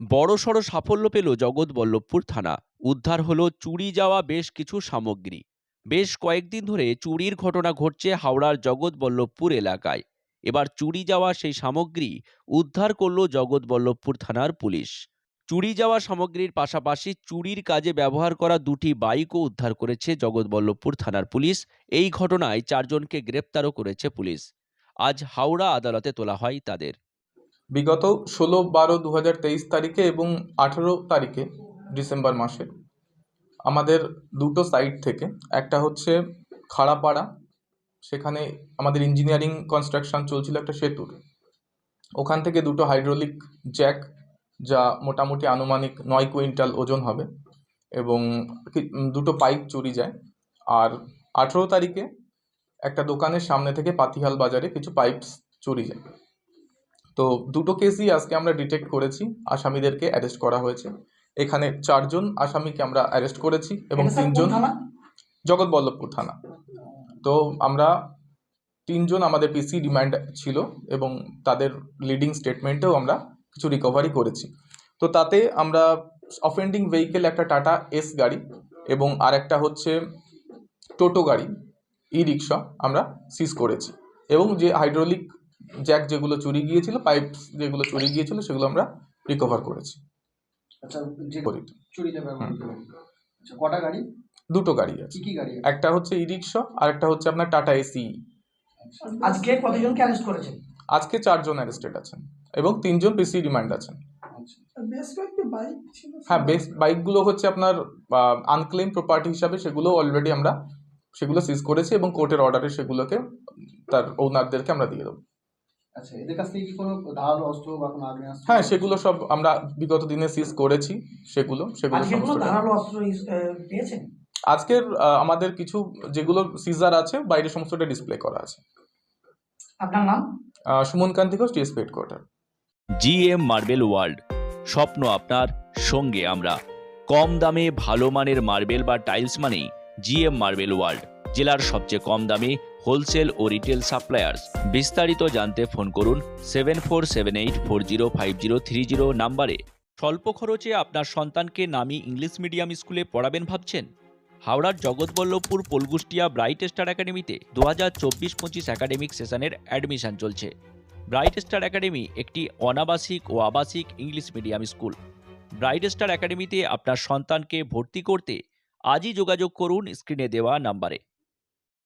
বড়সড় সাফল্য পেল জগৎবল্লভপুর থানা। উদ্ধার হলো চুরি যাওয়া বেশ কিছু সামগ্রী। বেশ কয়েকদিন ধরে চুরির ঘটনা ঘটছে হাওড়ার জগৎবল্লভপুর এলাকায়। এবার চুরি যাওয়া সেই সামগ্রী উদ্ধার করল জগৎবল্লভপুর থানার পুলিশ। চুরি যাওয়া সামগ্রীর পাশাপাশি চুরির কাজে ব্যবহার করা দুটি বাইকও উদ্ধার করেছে জগৎবল্লভপুর থানার পুলিশ। এই ঘটনায় চারজনকে গ্রেপ্তারও করেছে পুলিশ। আজ হাওড়া আদালতে তোলা হয় তাদের। বিগত ষোলো, বারো দু হাজার তেইশ তারিখে এবং আঠেরো তারিখে ডিসেম্বর মাসে। আমাদের দুটো সাইট থেকে, একটা হচ্ছে খাড়াপাড়া, সেখানে আমাদের ইঞ্জিনিয়ারিং কনস্ট্রাকশন চলছিল একটা সেতুর। ওখান থেকে দুটো হাইড্রোলিক জ্যাক যা মোটামুটি আনুমানিক নয় কুইন্টাল ওজন হবে এবং দুটো পাইপ চুরি যায়। আর আঠেরো তারিখে একটা দোকানের সামনে থেকে পাতিহাল বাজারে কিছু পাইপস চুরি যায়। তো দুটো কেসই আজকে আমরা ডিটেক্ট করেছি আসামিদেরকে অ্যারেস্ট করা হয়েছে। এখানে চারজন আসামিকে আমরা অ্যারেস্ট করেছি এবং তিনজন থানা? জগৎবল্লভপুর থানা। তো আমরা তিনজন আমাদের পিসি ডিমান্ড ছিল এবং তাদের লিডিং স্টেটমেন্টেও আমরা কিছু রিকভারি করেছি। তো তাতে আমরা অফেন্ডিং ভেহিকেল একটা টাটা এস গাড়ি এবং আর একটা হচ্ছে টোটো গাড়ি ই রিক্সা আমরা সিজ করেছি। এবং যে হাইড্রোলিক জ্যাক যেগুলো চুরি গিয়েছিল পাইপ যেগুলো চুরি গিয়েছিল সেগুলো আমরা রিকভার করেছি। আচ্ছা যে আচ্ছা কটা গাড়ি? দুটো গাড়ি আছে। কি কি গাড়ি একটা হচ্ছে ই রিক্সা আর একটা হচ্ছে আপনার টাটা এসি। আজকে কতজনকে অ্যারেস্ট করেছেন আজকে চারজন অ্যারেস্টেড আছেন এবং তিনজন পিসি রিমান্ড আছেন। আচ্ছা। বেশ কয়েকটি বাইক ছিল। হ্যাঁ বেস বাইকগুলো হচ্ছে আপনার আনক্লেম প্রপার্টি হিসাবে সেগুলো অলরেডি আমরা সেগুলো সিজ করেছি এবং কোর্টের অর্ডারে সেগুলোকে তার ওনারদেরকে আমরা দিয়ে দেবো। আচ্ছা এদের কাছ থেকে কি কোনো ধারালো অস্ত্র বা কোনো আগ্নেয়াস্ত্র হ্যাঁ সেগুলো সব আমরা বিগত দিনে সিজ করেছি সেগুলো সেগুলো আজকে কোনো ধারালো অস্ত্র পেয়েছেন? আজকের আমাদের কিছু যেগুলো সিজার আছে বাইরে সমস্তটা ডিসপ্লে করা আছে। আপনার নাম? আহ, Suman Kanti Ghosh TSP headquarter GM marble world স্বপ্ন আপনার সঙ্গে আমরা। কম দামে ভালো মানের মার্বেল বা টাইলস মানেই জিএম মার্বেল ওয়ার্ল্ড জেলার সবচেয়ে কম দামে হোলসেল ও রিটেল সাপ্লায়ার্স। বিস্তারিত জানতে ফোন করুন seven four seven eight four zero five zero three zero নাম্বারে। স্বল্প খরচে আপনার সন্তানকে নামি ইংলিশ মিডিয়াম স্কুলে পড়াবেন ভাবছেন? হাওড়ার জগৎবল্লভপুর পোলগুষ্টিয়া ব্রাইট স্টার একাডেমিতে দু হাজার চব্বিশ পঁচিশ একাডেমিক সেশনের অ্যাডমিশন চলছে। ব্রাইট স্টার একাডেমি একটি অনাবাসিক ও আবাসিক English medium school. Bright Star একাডেমিতে আপনার সন্তানকে ভর্তি করতে আজই যোগাযোগ করুন স্ক্রিনে দেওয়া নাম্বারে।